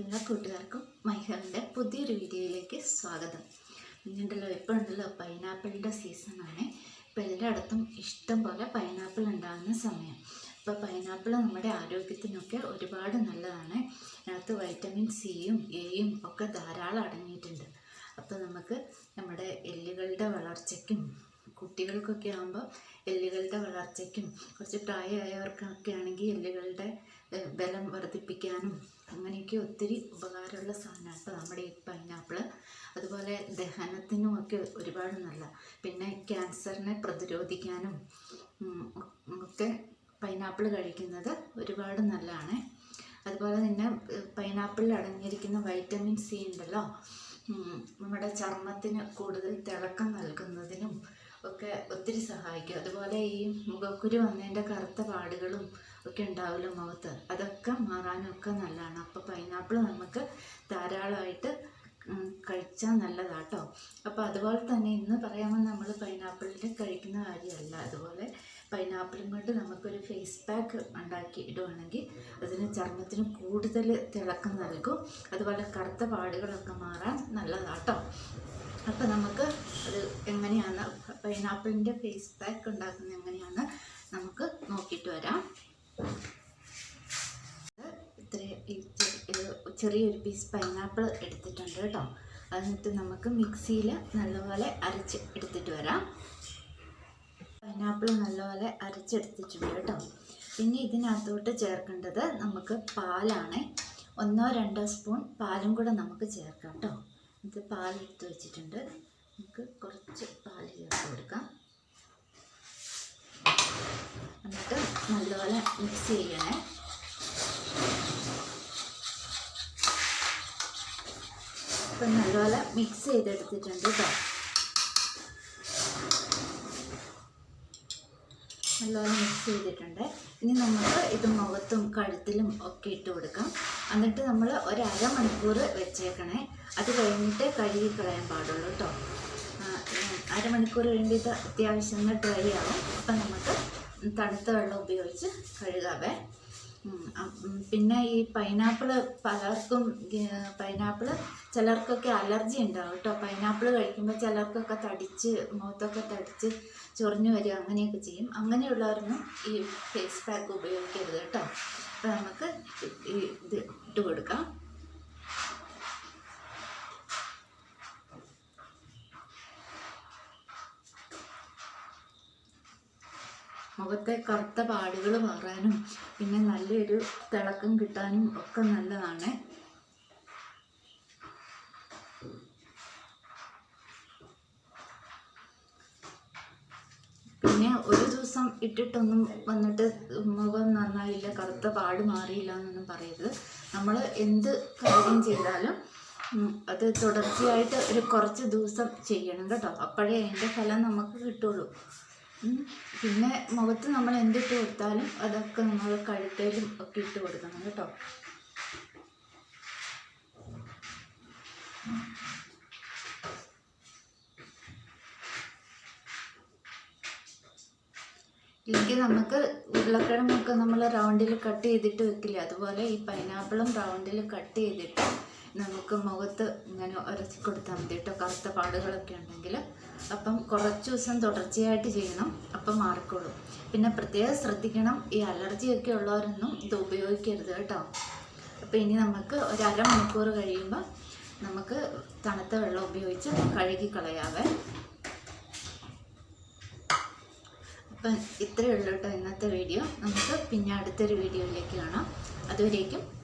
എല്ലാ കൂട്ടുകാർക്കും മൈഹലിന്റെ പുതിയൊരു വീഡിയോയിലേക്ക് സ്വാഗതം. ഇന്നുണ്ടല്ലോ ഇപ്പോൾ ഉണ്ടല്ലോ പൈനാപ്പിളിന്റെ സീസണാണ്. ഇപ്പോൾ എല്ലായിടത്തും ഇഷ്ടം പോലെ പൈനാപ്പിൾ ഉണ്ടാകുന്ന സമയം. ഇപ്പോൾ പൈനാപ്പിൾ നമ്മുടെ ആരോഗ്യത്തിനൊക്കെ ഒരുപാട് നല്ലതാണ്. അതിനകത്ത് വൈറ്റമിൻ സിയും എയും ഒക്കെ ധാരാളം അടങ്ങിയിട്ടുണ്ട്. അപ്പോൾ നമുക്ക് നമ്മുടെ എല്ലുകളുടെ വളർച്ചയ്ക്കും കുട്ടികൾക്കൊക്കെ ആകുമ്പോൾ എല്ലുകളുടെ വളർച്ചയ്ക്കും കുറച്ച് പ്രായമായവർക്കൊക്കെ ആണെങ്കിൽ എല്ലുകളുടെ ബലം വർദ്ധിപ്പിക്കാനും അങ്ങനെയൊക്കെ ഒത്തിരി ഉപകാരമുള്ള സാധനമാണ് കേട്ടോ നമ്മുടെ ഈ പൈനാപ്പിൾ അതുപോലെ ദഹനത്തിനും ഒക്കെ ഒരുപാട് നല്ല. പിന്നെ ക്യാൻസറിനെ പ്രതിരോധിക്കാനും ഒക്കെ പൈനാപ്പിൾ കഴിക്കുന്നത് ഒരുപാട് നല്ലതാണ്. അതുപോലെ തന്നെ പൈനാപ്പിളിൽ അടങ്ങിയിരിക്കുന്ന വൈറ്റമിൻ സി ഉണ്ടല്ലോ. നമ്മുടെ ചർമ്മത്തിന് കൂടുതൽ തിളക്കം നൽകുന്നതിനും ഒക്കെ ഒത്തിരി സഹായിക്കും. അതുപോലെ ഈ മുഖക്കുരു വന്നതിന്റെ കറുത്ത പാടുകളും ഒക്കെ ഉണ്ടാവില്ല മുഖത്ത്. അതൊക്കെ മാറാനൊക്കെ നല്ലതാണ്. അപ്പോൾ പൈനാപ്പിൾ നമുക്ക് ധാരാളമായിട്ട് കഴിച്ചാൽ നല്ലതാട്ടോ. അപ്പോൾ അതുപോലെ തന്നെ ഇന്ന് പറയാമോ നമ്മൾ പൈനാപ്പിളിൽ കഴിക്കുന്ന കാര്യമല്ല. അതുപോലെ പൈനാപ്പിളും കൊണ്ട് നമുക്കൊരു ഫേസ് പാക്ക് ഉണ്ടാക്കി ഇടുവാണെങ്കിൽ അതിന് ചർമ്മത്തിന് കൂടുതൽ തിളക്കം നൽകും. അതുപോലെ കറുത്ത പാടുകളൊക്കെ മാറാൻ നല്ലതാട്ടോ അപ്പോൾ നമുക്ക് അത് എങ്ങനെയാണ് പൈനാപ്പിളിന്റെ ഫേസ് പാക്ക് ഉണ്ടാക്കുന്നത് എങ്ങനെയാണ് നമുക്ക് നോക്കിയിട്ട് വരാം. ഇത്ര ചെറിയൊരു പീസ് പൈനാപ്പിൾ എടുത്തിട്ടുണ്ട് കേട്ടോ. എന്നിട്ട് നമുക്ക് മിക്സിയിൽ നല്ലപോലെ അരച്ച് എടുത്തിട്ട് വരാം. പൈനാപ്പിൾ നല്ലപോലെ അരച്ചെടുത്തിട്ടുണ്ട് കേട്ടോ. പിന്നെ ഇതിനകത്തോട്ട് ചേർക്കേണ്ടത് നമുക്ക് പാലാണ്. ഒന്നോ രണ്ടോ സ്പൂൺ പാലും കൂടെ നമുക്ക് ചേർക്കാം കേട്ടോ. ഇത് പാലെടുത്ത് വെച്ചിട്ടുണ്ട്. നമുക്ക് കുറച്ച് പാൽ ചേർത്ത് കൊടുക്കാം എന്നിട്ട് നല്ലപോലെ മിക്സ് ചെയ്യണേ. ഇപ്പം നല്ലപോലെ മിക്സ് ചെയ്തെടുത്തിട്ടുണ്ട് കേട്ടോ നല്ലപോലെ മിക്സ് ചെയ്തിട്ടുണ്ട്. ഇനി നമുക്ക് ഇത് മുഖത്തും കഴുത്തിലും ഒക്കെ ഇട്ട് കൊടുക്കാം. എന്നിട്ട് നമ്മൾ ഒരു അരമണിക്കൂർ വെച്ചേക്കണേ. അത് കഴിഞ്ഞിട്ട് കഴുകി കളയാൻ പാടുള്ളൂ കേട്ടോ അരമണിക്കൂർ ഇത് അത്യാവശ്യം ഒന്ന് ഡ്രൈ ആവും. അപ്പം നമുക്ക് തണുത്ത വെള്ളം ഉപയോഗിച്ച് കഴുകാവേ. പിന്നെ ഈ പൈനാപ്പിൾ പലർക്കും പൈനാപ്പിൾ ചിലർക്കൊക്കെ അലർജി ഉണ്ടാവും കേട്ടോ. പൈനാപ്പിൾ കഴിക്കുമ്പോൾ ചിലർക്കൊക്കെ തടിച്ച് മുഖത്തൊക്കെ തടിച്ച് ചൊറിഞ്ഞു വരിക അങ്ങനെയൊക്കെ ചെയ്യും. അങ്ങനെയുള്ളവരൊന്നും ഈ ഫേസ് പാക്ക് ഉപയോഗിക്കരുത് കേട്ടോ. അപ്പോൾ നമുക്ക് ഈ ഇത് ഇട്ട് കൊടുക്കാം. മുഖത്തെ കറുത്ത പാടുകൾ മാറാനും പിന്നെ നല്ലൊരു തിളക്കം കിട്ടാനും ഒക്കെ നല്ലതാണ്. പിന്നെ ഒരു ദിവസം ഇട്ടിട്ടൊന്നും വന്നിട്ട് മുഖം നന്നായില്ല കറുത്ത പാട് മാറിയില്ല എന്നൊന്നും പറയരുത്. നമ്മൾ എന്ത് കാര്യം ചെയ്താലും അത് തുടർച്ചയായിട്ട് ഒരു കുറച്ച് ദിവസം ചെയ്യണം കേട്ടോ. അപ്പോഴേ അതിന്റെ ഫലം നമുക്ക് കിട്ടുള്ളൂ. പിന്നെ മുഖത്ത് നമ്മൾ എന്തിട്ട് കൊടുത്താലും അതൊക്കെ നമ്മൾ കഴുത്തേലും ഒക്കെ ഇട്ട് കൊടുക്കണം കേട്ടോ. ഇല്ലെങ്കിൽ നമുക്ക് ഉരുളക്കിഴങ്ങൊക്കെ നമ്മൾ റൗണ്ടിൽ കട്ട് ചെയ്തിട്ട് വെക്കില്ല? അതുപോലെ ഈ പൈനാപ്പിളും റൗണ്ടിൽ കട്ട് ചെയ്തിട്ട് നമുക്ക് മുഖത്ത് ഇങ്ങനെ ഉരച്ച് കൊടുത്താൽ മതി കേട്ടോ. കറുത്ത പാടുകളൊക്കെ ഉണ്ടെങ്കിൽ. അപ്പം കുറച്ച് ദിവസം തുടർച്ചയായിട്ട് ചെയ്യണം. അപ്പം മാറിക്കോളും. പിന്നെ പ്രത്യേകം ശ്രദ്ധിക്കണം. ഈ അലർജിയൊക്കെ ഉള്ളവരൊന്നും ഇത് ഉപയോഗിക്കരുത് കേട്ടോ. അപ്പോൾ ഇനി നമുക്ക് ഒരു അരമണിക്കൂർ കഴിയുമ്പോൾ നമുക്ക് തണുത്ത വെള്ളം ഉപയോഗിച്ച് കഴുകി കളയാവേ. അപ്പം ഇത്രയേ ഉള്ളൂ കേട്ടോ ഇന്നത്തെ വീഡിയോ. നമുക്ക് പിന്നെ അടുത്തൊരു വീഡിയോയിലേക്ക് കാണാം. അതുവരേക്കും